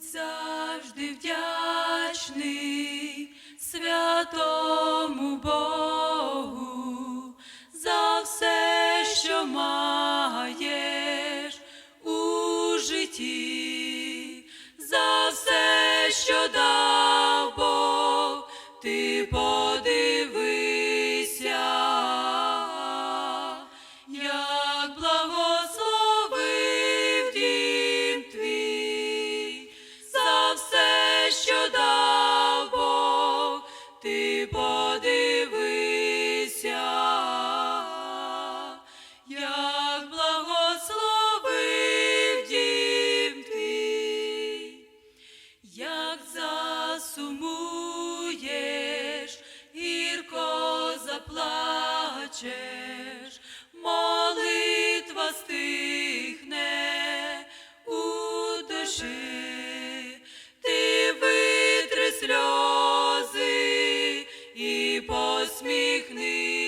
будь завжди вдячний святому Богу. подивися, як благословив дім як засумуєш, гірко заплачеш. посміхни.